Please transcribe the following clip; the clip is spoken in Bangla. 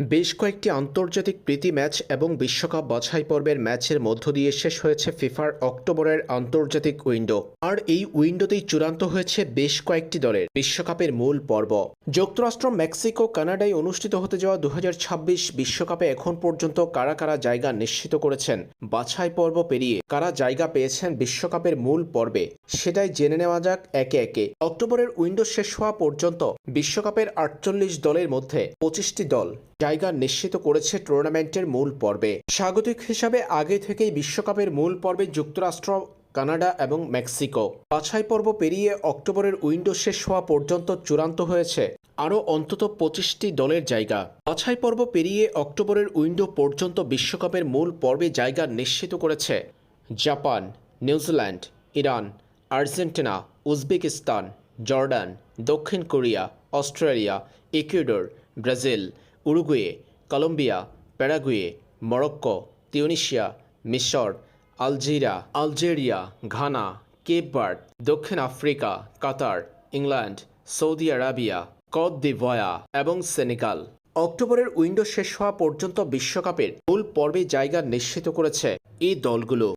বেশ কয়েকটি আন্তর্জাতিক প্রীতি ম্যাচ এবং বিশ্বকাপ বাছাই পর্বের ম্যাচের মধ্য দিয়ে শেষ হয়েছে ফিফার অক্টোবরের আন্তর্জাতিক উইন্ডো। আর এই উইন্ডোতেই চূড়ান্ত হয়েছে বেশ কয়েকটি দলের বিশ্বকাপের মূল পর্ব। যুক্তরাষ্ট্র, মেক্সিকো, কানাডায় অনুষ্ঠিত হতে যাওয়া দু বিশ্বকাপে এখন পর্যন্ত কারা কারা জায়গা নিশ্চিত করেছেন? বাছাই পর্ব পেরিয়ে কারা জায়গা পেয়েছেন বিশ্বকাপের মূল পর্বে? সেটাই জেনে নেওয়া যাক একে একে। অক্টোবরের উইন্ডো শেষ হওয়া পর্যন্ত বিশ্বকাপের আটচল্লিশ দলের মধ্যে পঁচিশটি দল জায়গা নিশ্চিত করেছে টুর্নামেন্টের মূল পর্বে। স্বাগতিক হিসাবে আগে থেকেই বিশ্বকাপের মূল পর্বে যুক্তরাষ্ট্র, কানাডা এবং মেক্সিকো। বাছাই পর্ব পেরিয়ে অক্টোবরের উইন্ডো শেষ হওয়া পর্যন্ত চূড়ান্ত হয়েছে। আরও অন্তত পঁচিশটি দলের জায়গা। বাছাই পর্ব পেরিয়ে অক্টোবরের উইন্ডো পর্যন্ত বিশ্বকাপের মূল পর্বে জায়গা নিশ্চিত করেছে Japan, New Zealand, Iran, Argentina, Uzbekistan, Jordan, দক্ষিণ Korea, Australia, Ecuador, Brazil Uruguay, Colombia, Paraguay, Morocco, Tunisia, মিশর Algeria Algeria, Ghana, Cape Verde, দক্ষিণ Africa, Qatar, England, Saudi Arabia কত দিভয়া এবং সেনেগাল। অক্টোবরের উইন্ডো শেষ হওয়া পর্যন্ত বিশ্বকাপের মূল পর্বে জায়গা নিশ্চিত করেছে এই দলগুলো।